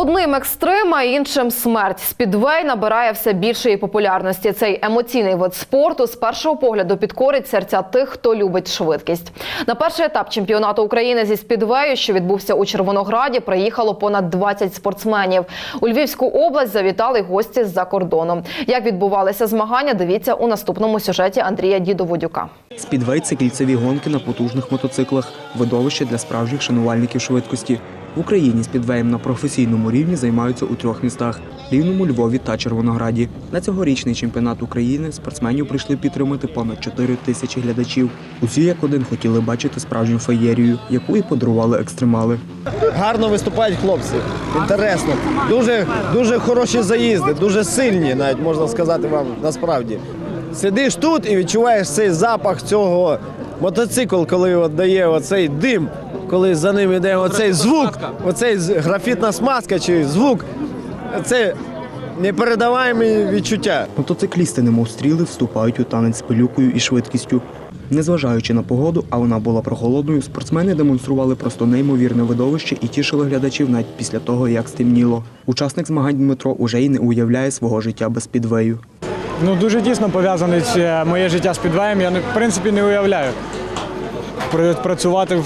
Одним екстрим, а іншим смерть. Спідвей набирає все більшої популярності. Цей емоційний вид спорту з першого погляду підкорить серця тих, хто любить швидкість. На перший етап чемпіонату України зі спідвею, що відбувся у Червонограді, приїхало понад 20 спортсменів. У Львівську область завітали гості з-за кордону. Як відбувалися змагання, дивіться у наступному сюжеті Андрія Дідоводюка. Спідвей – це кільцеві гонки на потужних мотоциклах, видовище для справжніх шанувальників швидкості. В Україні спідвеєм на професійному рівні займаються у трьох містах – Рівному, Львові та Червонограді. На цьогорічний чемпіонат України спортсменів прийшли підтримати понад 4 тисячі глядачів. Усі як один хотіли бачити справжню феєрію, яку і подарували екстремали. Гарно виступають хлопці. Інтересно. Дуже, дуже хороші заїзди, дуже сильні, навіть можна сказати вам насправді. Сидиш тут і відчуваєш цей запах цього мотоцикл, коли дає оцей дим, коли за ним йде оцей звук, оцей графітна смазка чи звук. Це непередаваємі відчуття. Мотоциклісти, немов стріли, вступають у танець з пилюкою і швидкістю. Незважаючи на погоду, а вона була прохолодною, спортсмени демонстрували просто неймовірне видовище і тішили глядачів навіть після того, як стемніло. Учасник змагань Дмитро уже й не уявляє свого життя без підвею. Ну, дуже тісно пов'язане моє життя з підвеєм. Я, в принципі, не уявляю Пр- працювати в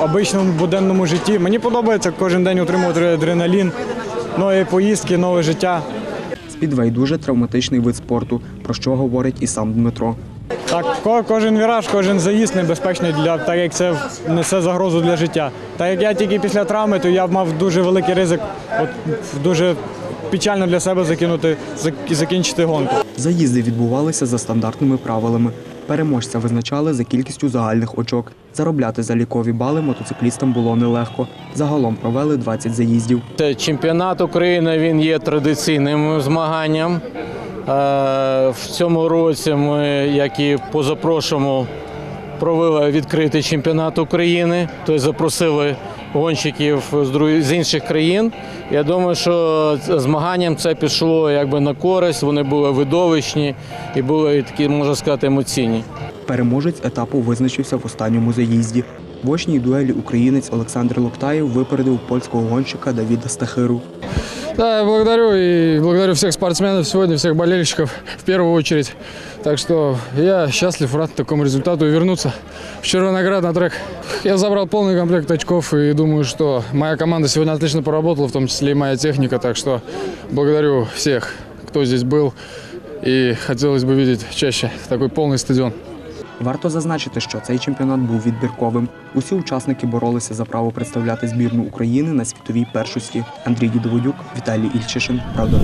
обичному буденному житті. Мені подобається кожен день отримувати адреналін, нові поїздки, нове життя. Спідвей дуже травматичний вид спорту, про що говорить і сам Дмитро. Так, кожен віраж, кожен заїзд небезпечний для так як це несе загрозу для життя. Так як я тільки після травми, то я мав дуже великий ризик, от дуже печально для себе закинути зак- закінчити гонку. Заїзди відбувалися за стандартними правилами. Переможця визначали за кількістю загальних очок. Заробляти залікові бали мотоциклістам було нелегко. Загалом провели 20 заїздів. Це чемпіонат України він є традиційним змаганням. Е, В цьому році ми, як і позапрошлому, провели відкритий чемпіонат України, тобто запросили гонщиків з інших країн. Я думаю, що змаганням це пішло якби на користь. Вони були видовищні і були такі, можна сказати, емоційні. Переможець етапу визначився в останньому заїзді. В очній дуелі українець Олександр Локтаєв випередив польського гонщика Давіда Стахиру. Да, я благодарю и благодарю всех спортсменов сегодня, всех болельщиков в первую очередь. Так что я счастлив, рад такому результату и вернуться в Червоноград на трек. Я забрал полный комплект очков и думаю, что моя команда сегодня отлично поработала, в том числе и моя техника. Так что благодарю всех, кто здесь был. И хотелось бы видеть чаще такой полный стадион. Варто зазначити, що цей чемпіонат був відбірковим. Усі учасники боролися за право представляти збірну України на світовій першості. Андрій Дідоводюк, Віталій Ільчишин. Правда.